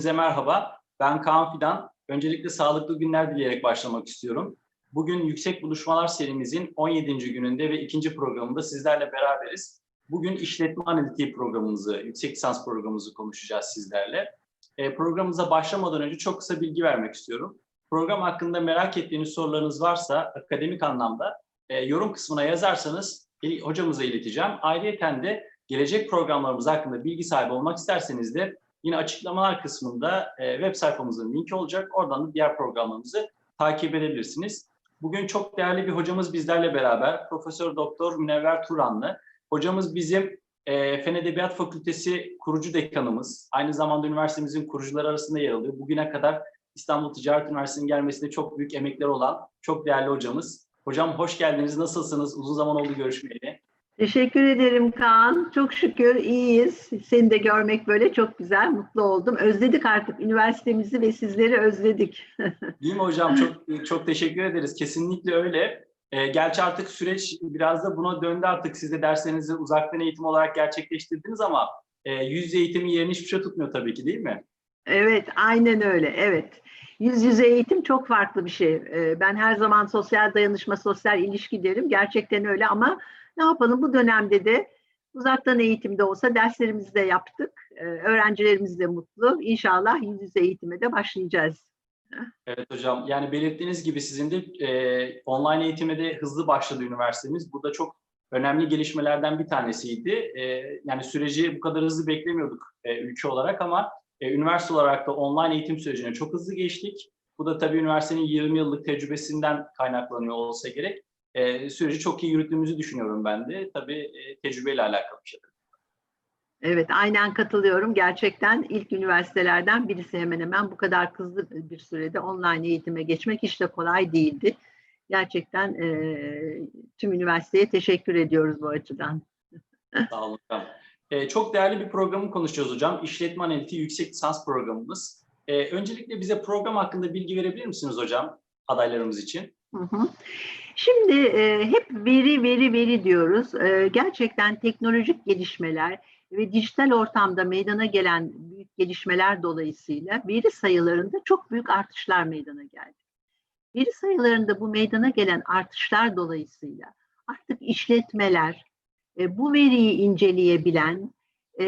Herkese merhaba. Ben Kaan Fidan. Öncelikle sağlıklı günler dileyerek başlamak istiyorum. Bugün Yüksek Buluşmalar serimizin 17. gününde ve ikinci programında sizlerle beraberiz. Bugün işletme analitiği programımızı, yüksek lisans programımızı konuşacağız sizlerle. E, programımıza başlamadan önce çok kısa bilgi vermek istiyorum. Program hakkında merak ettiğiniz sorularınız varsa akademik anlamda e, yorum kısmına yazarsanız e, hocamıza ileteceğim. Ayrıca de gelecek programlarımız hakkında bilgi sahibi olmak isterseniz de Yine açıklamalar kısmında e, web sayfamızın linki olacak. Oradan da diğer programlarımızı takip edebilirsiniz. Bugün çok değerli bir hocamız bizlerle beraber. Profesör Doktor Münevver Turanlı. Hocamız bizim e, Fen Edebiyat Fakültesi kurucu dekanımız. Aynı zamanda üniversitemizin kurucuları arasında yer alıyor. Bugüne kadar İstanbul Ticaret Üniversitesi'nin gelmesinde çok büyük emekler olan çok değerli hocamız. Hocam hoş geldiniz. Nasılsınız? Uzun zaman oldu görüşmeyeli. Teşekkür ederim Kaan. Çok şükür iyiyiz. Seni de görmek böyle çok güzel, mutlu oldum. Özledik artık üniversitemizi ve sizleri özledik. Değil mi hocam? Çok çok teşekkür ederiz. Kesinlikle öyle. E, gerçi artık süreç biraz da buna döndü artık. Siz de derslerinizi uzaktan eğitim olarak gerçekleştirdiniz ama e, yüz yüze eğitimin yerini hiçbir şey tutmuyor tabii ki değil mi? Evet, aynen öyle. Evet. Yüz yüze eğitim çok farklı bir şey. Ee, Ben her zaman sosyal dayanışma, sosyal ilişki derim. Gerçekten öyle ama ne yapalım bu dönemde de uzaktan eğitimde olsa derslerimizi de yaptık. Ee, Öğrencilerimiz de mutlu. İnşallah yüz yüze eğitime de başlayacağız. Evet hocam. Yani belirttiğiniz gibi sizin de e, online eğitime de hızlı başladı üniversitemiz. Bu da çok önemli gelişmelerden bir tanesiydi. E, yani süreci bu kadar hızlı beklemiyorduk e, ülke olarak ama e, üniversite olarak da online eğitim sürecine çok hızlı geçtik. Bu da tabii üniversitenin 20 yıllık tecrübesinden kaynaklanıyor olsa gerek. E, süreci çok iyi yürüttüğümüzü düşünüyorum ben de. Tabii e, tecrübeyle alakalı bir şey. Evet, aynen katılıyorum. Gerçekten ilk üniversitelerden birisi hemen hemen bu kadar hızlı bir sürede online eğitime geçmek hiç de kolay değildi. Gerçekten eee, tüm üniversiteye teşekkür ediyoruz bu açıdan. Sağ olun hocam. Ee, çok değerli bir programı konuşacağız hocam. İşletme Analitiği Yüksek Lisans programımız. Ee, öncelikle bize program hakkında bilgi verebilir misiniz hocam adaylarımız için? Hı hı. Şimdi e, hep veri veri veri diyoruz. E, gerçekten teknolojik gelişmeler ve dijital ortamda meydana gelen büyük gelişmeler dolayısıyla veri sayılarında çok büyük artışlar meydana geldi. Veri sayılarında bu meydana gelen artışlar dolayısıyla artık işletmeler e, bu veriyi inceleyebilen e,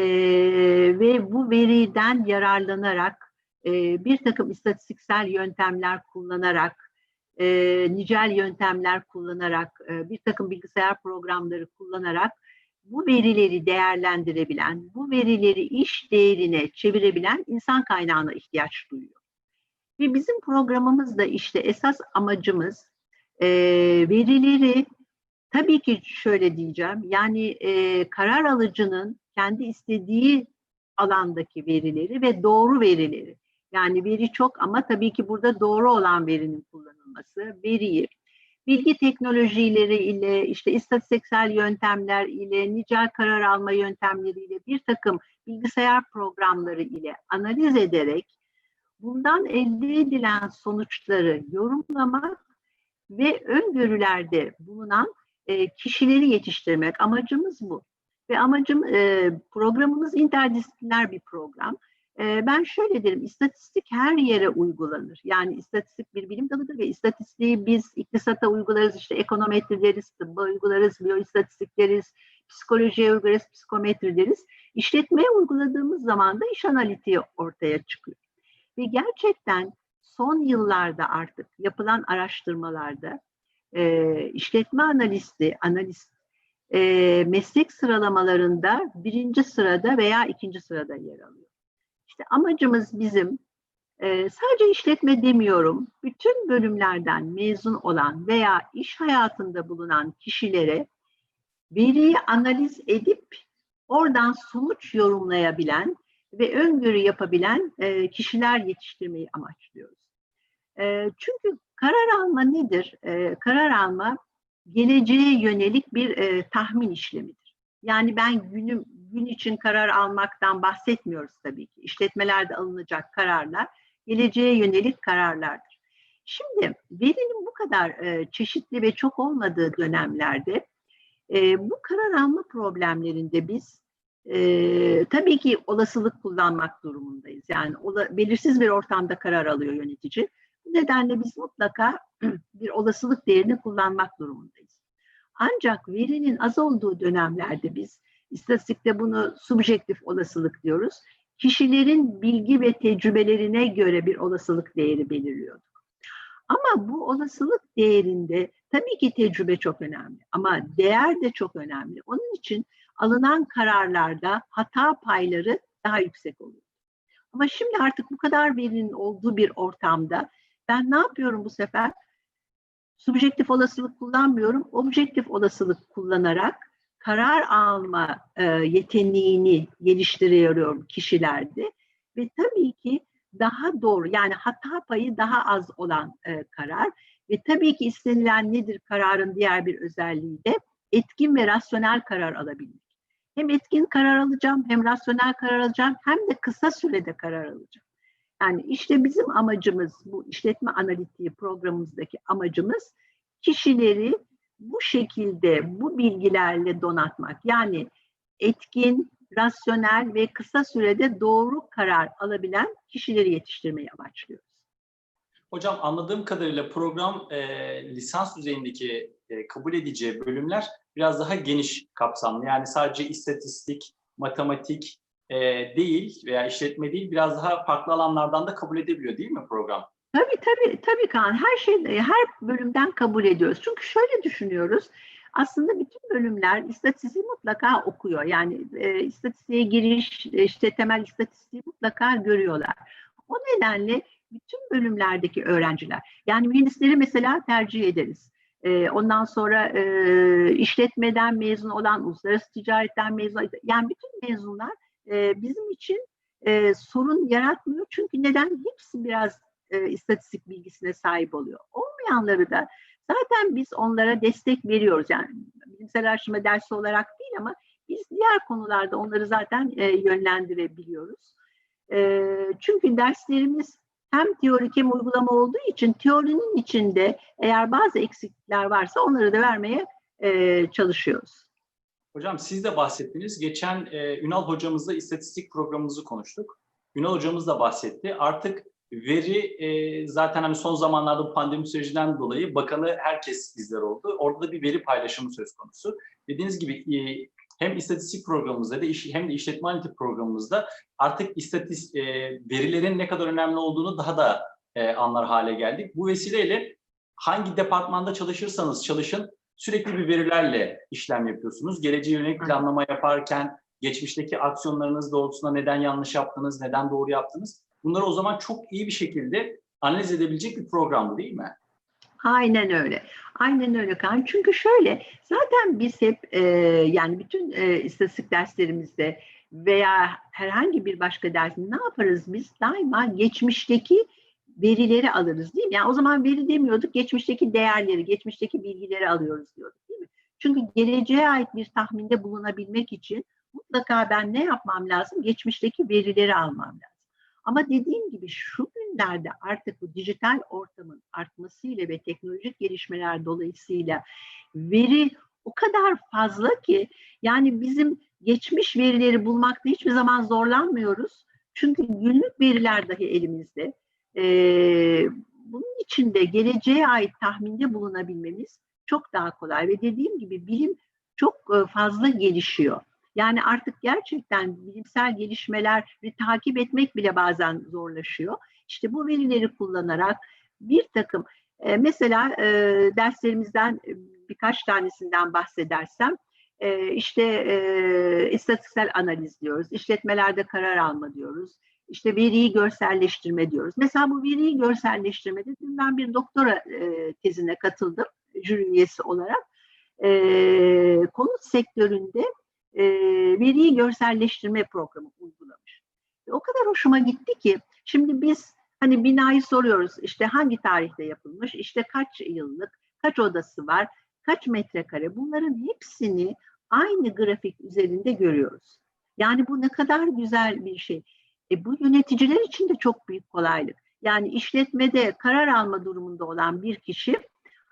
ve bu veriden yararlanarak e, bir takım istatistiksel yöntemler kullanarak e, nicel yöntemler kullanarak, e, bir takım bilgisayar programları kullanarak bu verileri değerlendirebilen, bu verileri iş değerine çevirebilen insan kaynağına ihtiyaç duyuyor. Ve bizim programımız da işte esas amacımız e, verileri tabii ki şöyle diyeceğim, yani e, karar alıcının kendi istediği alandaki verileri ve doğru verileri yani veri çok ama tabii ki burada doğru olan verinin kullanılması, veriyi bilgi teknolojileri ile işte istatistiksel yöntemler ile nicel karar alma yöntemleriyle bir takım bilgisayar programları ile analiz ederek bundan elde edilen sonuçları yorumlamak ve öngörülerde bulunan e, kişileri yetiştirmek amacımız bu. Ve amacım e, programımız interdisipliner bir program. Ben şöyle derim, istatistik her yere uygulanır. Yani istatistik bir bilim dalıdır ve istatistiği biz iktisata uygularız, işte ekonometri deriz, tıbba uygularız, biyoistatistik deriz, psikolojiye uygularız, psikometri deriz. İşletmeye uyguladığımız zaman da iş analitiği ortaya çıkıyor. Ve gerçekten son yıllarda artık yapılan araştırmalarda e, işletme analisti, analist e, meslek sıralamalarında birinci sırada veya ikinci sırada yer alıyor. İşte amacımız bizim e, sadece işletme demiyorum, bütün bölümlerden mezun olan veya iş hayatında bulunan kişilere veriyi analiz edip oradan sonuç yorumlayabilen ve öngörü yapabilen e, kişiler yetiştirmeyi amaçlıyoruz. E, çünkü karar alma nedir? E, karar alma geleceğe yönelik bir e, tahmin işlemidir. Yani ben günüm gün için karar almaktan bahsetmiyoruz tabii ki. İşletmelerde alınacak kararlar geleceğe yönelik kararlardır. Şimdi verinin bu kadar e, çeşitli ve çok olmadığı dönemlerde e, bu karar alma problemlerinde biz e, tabii ki olasılık kullanmak durumundayız. Yani ola, belirsiz bir ortamda karar alıyor yönetici. Bu nedenle biz mutlaka bir olasılık değerini kullanmak durumundayız. Ancak verinin az olduğu dönemlerde biz istatistikte bunu subjektif olasılık diyoruz. Kişilerin bilgi ve tecrübelerine göre bir olasılık değeri belirliyorduk. Ama bu olasılık değerinde tabii ki tecrübe çok önemli ama değer de çok önemli. Onun için alınan kararlarda hata payları daha yüksek oluyor. Ama şimdi artık bu kadar verinin olduğu bir ortamda ben ne yapıyorum bu sefer? Subjektif olasılık kullanmıyorum, objektif olasılık kullanarak karar alma e, yeteneğini geliştiriyorum kişilerde ve tabii ki daha doğru yani hata payı daha az olan e, karar ve tabii ki istenilen nedir kararın diğer bir özelliği de etkin ve rasyonel karar alabilmek. Hem etkin karar alacağım, hem rasyonel karar alacağım, hem de kısa sürede karar alacağım. Yani işte bizim amacımız, bu işletme analitiği programımızdaki amacımız kişileri bu şekilde, bu bilgilerle donatmak. Yani etkin, rasyonel ve kısa sürede doğru karar alabilen kişileri yetiştirmeyi amaçlıyoruz. Hocam anladığım kadarıyla program e, lisans düzeyindeki e, kabul edeceği bölümler biraz daha geniş kapsamlı. Yani sadece istatistik, matematik e, değil veya işletme değil biraz daha farklı alanlardan da kabul edebiliyor değil mi program? Tabii tabii tabii Kaan her şey her bölümden kabul ediyoruz. Çünkü şöyle düşünüyoruz. Aslında bütün bölümler istatistiği mutlaka okuyor. Yani e, istatistiğe giriş, işte temel istatistiği mutlaka görüyorlar. O nedenle bütün bölümlerdeki öğrenciler, yani mühendisleri mesela tercih ederiz. E, ondan sonra e, işletmeden mezun olan, uluslararası ticaretten mezun, yani bütün mezunlar e, bizim için e, sorun yaratmıyor. Çünkü neden? Hepsi biraz e, istatistik bilgisine sahip oluyor. Olmayanları da zaten biz onlara destek veriyoruz. Yani bilimsel araştırma dersi olarak değil ama biz diğer konularda onları zaten e, yönlendirebiliyoruz. E, çünkü derslerimiz hem teorik hem uygulama olduğu için teorinin içinde eğer bazı eksiklikler varsa onları da vermeye e, çalışıyoruz. Hocam siz de bahsettiniz. Geçen e, Ünal hocamızla istatistik programımızı konuştuk. Ünal hocamız da bahsetti. Artık veri e, zaten hani son zamanlarda bu pandemi sürecinden dolayı bakanı herkes bizler oldu. Orada da bir veri paylaşımı söz konusu. Dediğiniz gibi e, hem istatistik programımızda da hem de işletme analitik programımızda artık istatistik e, verilerin ne kadar önemli olduğunu daha da e, anlar hale geldik. Bu vesileyle hangi departmanda çalışırsanız çalışın sürekli bir verilerle işlem yapıyorsunuz. Geleceğe yönelik planlama yaparken geçmişteki aksiyonlarınız doğrultusunda neden yanlış yaptınız, neden doğru yaptınız bunları o zaman çok iyi bir şekilde analiz edebilecek bir programdı değil mi? Aynen öyle. Aynen öyle Kaan. Çünkü şöyle zaten biz hep e, yani bütün e, istatistik derslerimizde veya herhangi bir başka dersin ne yaparız biz? Daima geçmişteki verileri alırız değil mi? Yani o zaman veri demiyorduk, geçmişteki değerleri, geçmişteki bilgileri alıyoruz diyorduk değil mi? Çünkü geleceğe ait bir tahminde bulunabilmek için mutlaka ben ne yapmam lazım? Geçmişteki verileri almam lazım. Ama dediğim gibi şu günlerde artık bu dijital ortamın artmasıyla ve teknolojik gelişmeler dolayısıyla veri o kadar fazla ki yani bizim geçmiş verileri bulmakta hiçbir zaman zorlanmıyoruz. Çünkü günlük veriler dahi elimizde. Ee, bunun için de geleceğe ait tahminde bulunabilmemiz çok daha kolay ve dediğim gibi bilim çok fazla gelişiyor. Yani artık gerçekten bilimsel gelişmeleri takip etmek bile bazen zorlaşıyor. İşte bu verileri kullanarak bir takım e, mesela e, derslerimizden birkaç tanesinden bahsedersem e, işte e, istatistiksel analiz diyoruz, işletmelerde karar alma diyoruz, işte veriyi görselleştirme diyoruz. Mesela bu veriyi görselleştirmede dün ben bir doktora e, tezine katıldım jüri üyesi olarak. E, konut sektöründe e, veriyi görselleştirme programı uygulamış. Ve o kadar hoşuma gitti ki şimdi biz hani binayı soruyoruz işte hangi tarihte yapılmış, işte kaç yıllık, kaç odası var, kaç metrekare bunların hepsini aynı grafik üzerinde görüyoruz. Yani bu ne kadar güzel bir şey. E, bu yöneticiler için de çok büyük kolaylık. Yani işletmede karar alma durumunda olan bir kişi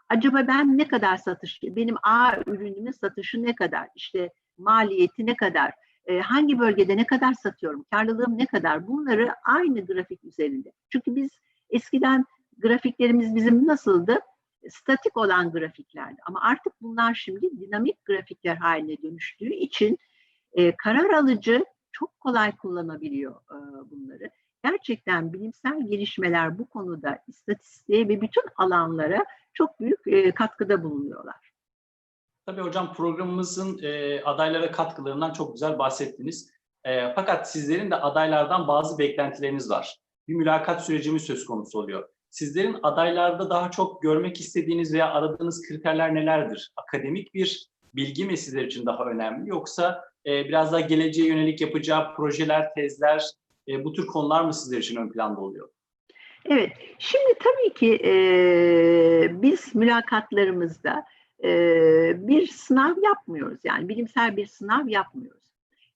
acaba ben ne kadar satış, benim A ürünümün satışı ne kadar, işte maliyeti ne kadar, e, hangi bölgede ne kadar satıyorum, karlılığım ne kadar bunları aynı grafik üzerinde. Çünkü biz eskiden grafiklerimiz bizim nasıldı? Statik olan grafiklerdi ama artık bunlar şimdi dinamik grafikler haline dönüştüğü için e, karar alıcı çok kolay kullanabiliyor e, bunları. Gerçekten bilimsel gelişmeler bu konuda istatistiğe ve bütün alanlara çok büyük e, katkıda bulunuyorlar. Tabii hocam programımızın e, adaylara katkılarından çok güzel bahsettiniz. E, fakat sizlerin de adaylardan bazı beklentileriniz var. Bir mülakat sürecimiz söz konusu oluyor. Sizlerin adaylarda daha çok görmek istediğiniz veya aradığınız kriterler nelerdir? Akademik bir bilgi mi sizler için daha önemli yoksa e, biraz daha geleceğe yönelik yapacağı projeler, tezler, e, bu tür konular mı sizler için ön planda oluyor? Evet, şimdi tabii ki e, biz mülakatlarımızda bir sınav yapmıyoruz. Yani bilimsel bir sınav yapmıyoruz.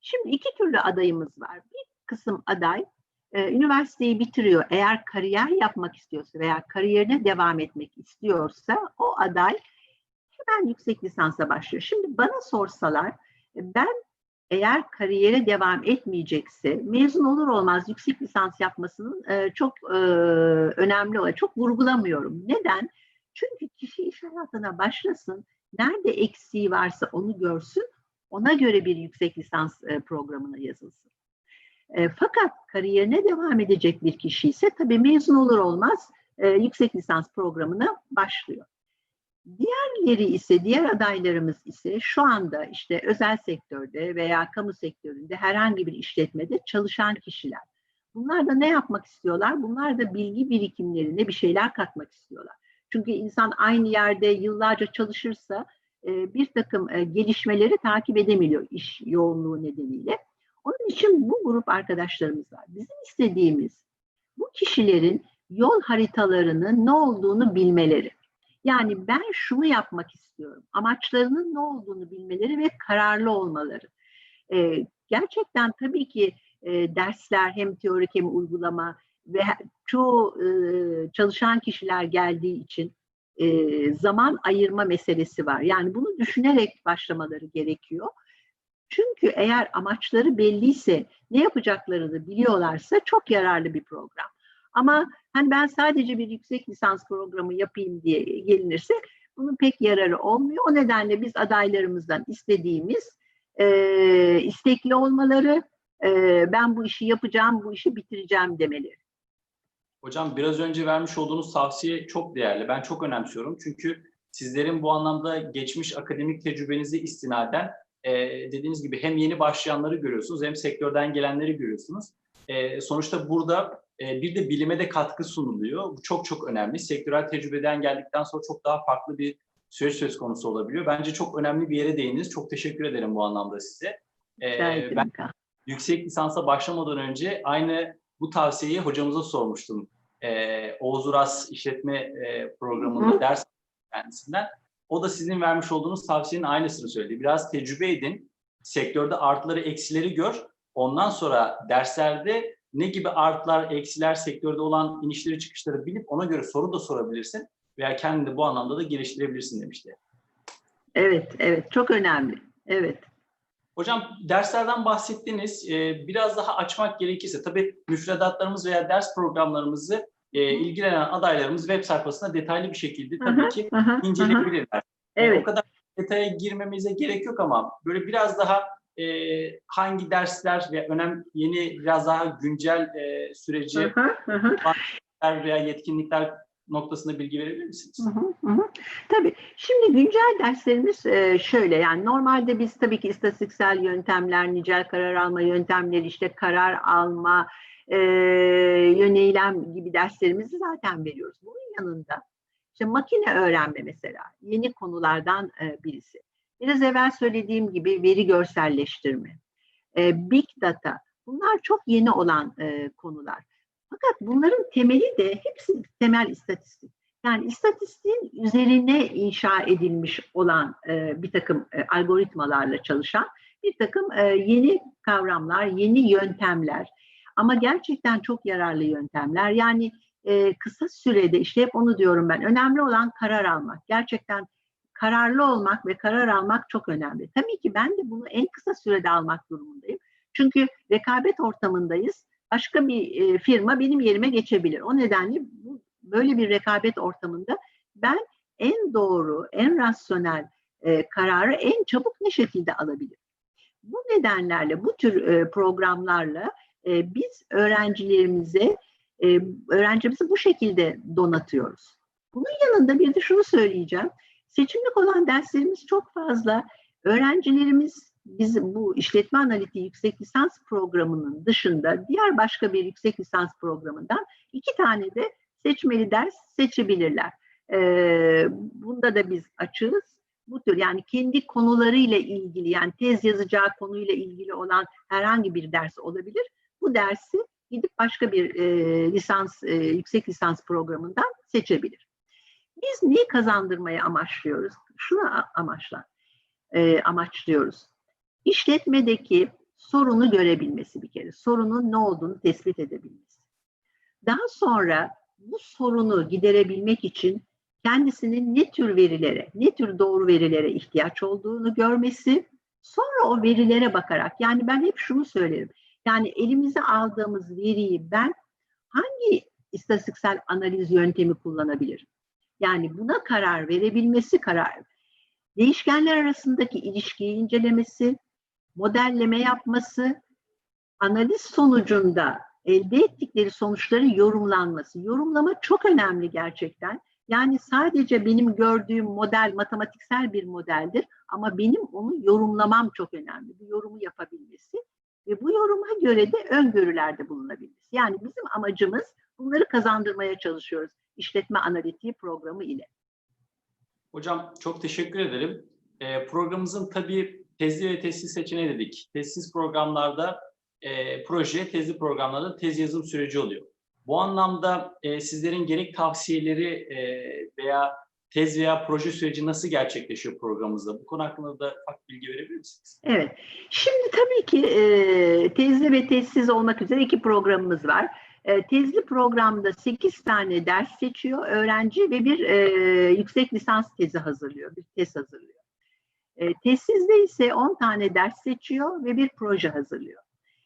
Şimdi iki türlü adayımız var. Bir kısım aday e, üniversiteyi bitiriyor. Eğer kariyer yapmak istiyorsa veya kariyerine devam etmek istiyorsa o aday hemen yüksek lisansa başlıyor. Şimdi bana sorsalar ben eğer kariyere devam etmeyecekse mezun olur olmaz yüksek lisans yapmasının e, çok e, önemli olan, çok vurgulamıyorum. Neden? Çünkü kişi iş hayatına başlasın, nerede eksiği varsa onu görsün, ona göre bir yüksek lisans e, programına yazılsın. E, fakat kariyerine devam edecek bir kişi ise tabii mezun olur olmaz e, yüksek lisans programına başlıyor. Diğerleri ise, diğer adaylarımız ise şu anda işte özel sektörde veya kamu sektöründe herhangi bir işletmede çalışan kişiler. Bunlar da ne yapmak istiyorlar? Bunlar da bilgi birikimlerine bir şeyler katmak istiyorlar. Çünkü insan aynı yerde yıllarca çalışırsa e, bir takım e, gelişmeleri takip edemiyor iş yoğunluğu nedeniyle. Onun için bu grup arkadaşlarımız var. Bizim istediğimiz bu kişilerin yol haritalarının ne olduğunu bilmeleri. Yani ben şunu yapmak istiyorum. Amaçlarının ne olduğunu bilmeleri ve kararlı olmaları. Ee, gerçekten tabii ki e, dersler hem teorik hem uygulama ve çoğu e, çalışan kişiler geldiği için e, zaman ayırma meselesi var. Yani bunu düşünerek başlamaları gerekiyor. Çünkü eğer amaçları belliyse, ne yapacaklarını biliyorlarsa çok yararlı bir program. Ama hani ben sadece bir yüksek lisans programı yapayım diye gelinirse bunun pek yararı olmuyor. O nedenle biz adaylarımızdan istediğimiz e, istekli olmaları, e, ben bu işi yapacağım, bu işi bitireceğim demeleri. Hocam biraz önce vermiş olduğunuz tavsiye çok değerli. Ben çok önemsiyorum. Çünkü sizlerin bu anlamda geçmiş akademik tecrübenizi istinaden e, dediğiniz gibi hem yeni başlayanları görüyorsunuz hem sektörden gelenleri görüyorsunuz. E, sonuçta burada e, bir de bilime de katkı sunuluyor. Bu çok çok önemli. Sektörel tecrübeden geldikten sonra çok daha farklı bir süreç söz konusu olabiliyor. Bence çok önemli bir yere değindiniz. Çok teşekkür ederim bu anlamda size. E, ben yüksek lisansa başlamadan önce aynı bu tavsiyeyi hocamıza sormuştum. E, Oğuz Uras işletme e, programında ders kendisinden. O da sizin vermiş olduğunuz tavsiyenin aynısını söyledi. Biraz tecrübe edin, sektörde artıları eksileri gör. Ondan sonra derslerde ne gibi artlar, eksiler, sektörde olan inişleri çıkışları bilip ona göre soru da sorabilirsin veya kendini bu anlamda da geliştirebilirsin demişti. Evet, evet. Çok önemli. Evet. Hocam derslerden bahsettiniz. Ee, biraz daha açmak gerekirse tabii müfredatlarımız veya ders programlarımızı e, ilgilenen adaylarımız web sayfasında detaylı bir şekilde tabii aha, ki inceleyebilirler. Evet. O kadar detaya girmemize gerek yok ama böyle biraz daha e, hangi dersler ve önem yeni biraz daha güncel e, süreci veya yetkinlikler noktasında bilgi verebilir misiniz? Hı hı hı. Tabii. Şimdi güncel derslerimiz e, şöyle yani normalde biz tabii ki istatistiksel yöntemler, nicel karar alma yöntemleri, işte karar alma, e, yöneylem gibi derslerimizi zaten veriyoruz. Bunun yanında işte makine öğrenme mesela yeni konulardan e, birisi. Biraz evvel söylediğim gibi veri görselleştirme, e, big data bunlar çok yeni olan e, konular. Fakat bunların temeli de hepsi temel istatistik. Yani istatistiğin üzerine inşa edilmiş olan e, bir takım e, algoritmalarla çalışan bir takım e, yeni kavramlar, yeni yöntemler ama gerçekten çok yararlı yöntemler. Yani e, kısa sürede işte hep onu diyorum ben önemli olan karar almak. Gerçekten kararlı olmak ve karar almak çok önemli. Tabii ki ben de bunu en kısa sürede almak durumundayım. Çünkü rekabet ortamındayız. Başka bir e, firma benim yerime geçebilir. O nedenle bu, böyle bir rekabet ortamında ben en doğru, en rasyonel e, kararı en çabuk ne şekilde alabilirim? Bu nedenlerle, bu tür e, programlarla e, biz öğrencilerimize, e, öğrencimizi bu şekilde donatıyoruz. Bunun yanında bir de şunu söyleyeceğim. Seçimlik olan derslerimiz çok fazla. Öğrencilerimiz bizim bu işletme analitiği yüksek lisans programının dışında diğer başka bir yüksek lisans programından iki tane de seçmeli ders seçebilirler. Ee, bunda da biz açığız. Bu tür yani kendi konularıyla ilgili yani tez yazacağı konuyla ilgili olan herhangi bir ders olabilir. Bu dersi gidip başka bir e, lisans, e, yüksek lisans programından seçebilir. Biz neyi kazandırmayı amaçlıyoruz? Şunu amaçla, e, amaçlıyoruz. İşletmedeki sorunu görebilmesi bir kere. Sorunun ne olduğunu tespit edebilmesi. Daha sonra bu sorunu giderebilmek için kendisinin ne tür verilere, ne tür doğru verilere ihtiyaç olduğunu görmesi, sonra o verilere bakarak, yani ben hep şunu söylerim, yani elimize aldığımız veriyi ben hangi istatistiksel analiz yöntemi kullanabilirim? Yani buna karar verebilmesi karar. Değişkenler arasındaki ilişkiyi incelemesi, modelleme yapması, analiz sonucunda elde ettikleri sonuçların yorumlanması. Yorumlama çok önemli gerçekten. Yani sadece benim gördüğüm model matematiksel bir modeldir ama benim onu yorumlamam çok önemli. Bu yorumu yapabilmesi ve bu yoruma göre de öngörülerde bulunabilmesi. Yani bizim amacımız bunları kazandırmaya çalışıyoruz işletme analitiği programı ile. Hocam çok teşekkür ederim. E, programımızın tabii tezli ve tezsiz seçeneği dedik. Tezsiz programlarda e, proje, tezli programlarda tez yazım süreci oluyor. Bu anlamda e, sizlerin gerek tavsiyeleri e, veya tez veya proje süreci nasıl gerçekleşiyor programımızda? Bu konu hakkında da ufak bilgi verebilir misiniz? Evet. Şimdi tabii ki e, tezli ve tezsiz olmak üzere iki programımız var. E, tezli programda 8 tane ders seçiyor öğrenci ve bir e, yüksek lisans tezi hazırlıyor, bir tez hazırlıyor. E, tezsizde ise 10 tane ders seçiyor ve bir proje hazırlıyor.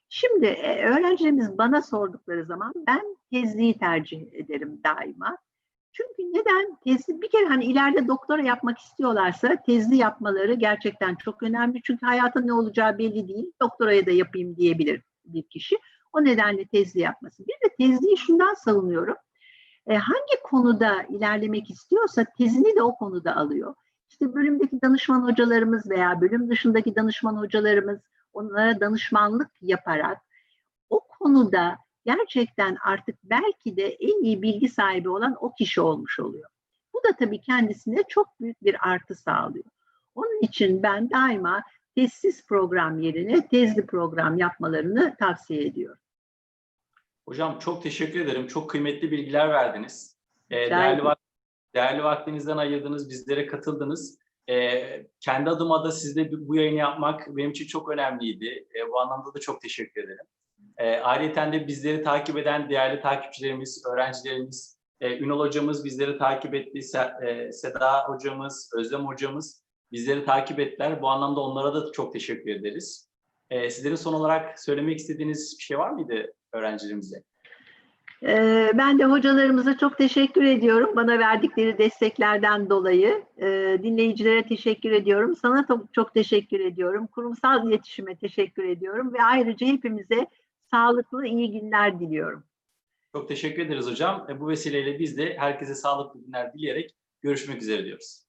Şimdi e, öğrencilerimiz bana sordukları zaman ben tezliği tercih ederim daima. Çünkü neden? Tezli bir kere hani ileride doktora yapmak istiyorlarsa tezli yapmaları gerçekten çok önemli. Çünkü hayatın ne olacağı belli değil. Doktoraya da yapayım diyebilir bir kişi. O nedenle tezli yapması. Bir de tezliği şundan savunuyorum. E, hangi konuda ilerlemek istiyorsa tezini de o konuda alıyor. İşte bölümdeki danışman hocalarımız veya bölüm dışındaki danışman hocalarımız onlara danışmanlık yaparak o konuda gerçekten artık belki de en iyi bilgi sahibi olan o kişi olmuş oluyor. Bu da tabii kendisine çok büyük bir artı sağlıyor. Onun için ben daima tezsiz program yerine tezli program yapmalarını tavsiye ediyorum. Hocam çok teşekkür ederim. Çok kıymetli bilgiler verdiniz. Ee, değerli, vak- değerli vaktinizden ayırdınız, bizlere katıldınız. Ee, kendi adıma da sizle bu yayını yapmak benim için çok önemliydi. Ee, bu anlamda da çok teşekkür ederim. Ee, ayrıca de bizleri takip eden değerli takipçilerimiz, öğrencilerimiz, e, Ünal hocamız bizleri takip etti, Se- e, Seda hocamız, Özlem hocamız bizleri takip ettiler. Bu anlamda onlara da çok teşekkür ederiz. Ee, sizlerin son olarak söylemek istediğiniz bir şey var mıydı öğrencilerimize? Ee, Ben de hocalarımıza çok teşekkür ediyorum. Bana verdikleri desteklerden dolayı. Ee, Dinleyicilere teşekkür ediyorum. Sana çok teşekkür ediyorum. Kurumsal iletişime teşekkür ediyorum. Ve ayrıca hepimize sağlıklı, iyi günler diliyorum. Çok teşekkür ederiz hocam. E, Bu vesileyle biz de herkese sağlıklı günler dileyerek görüşmek üzere diyoruz.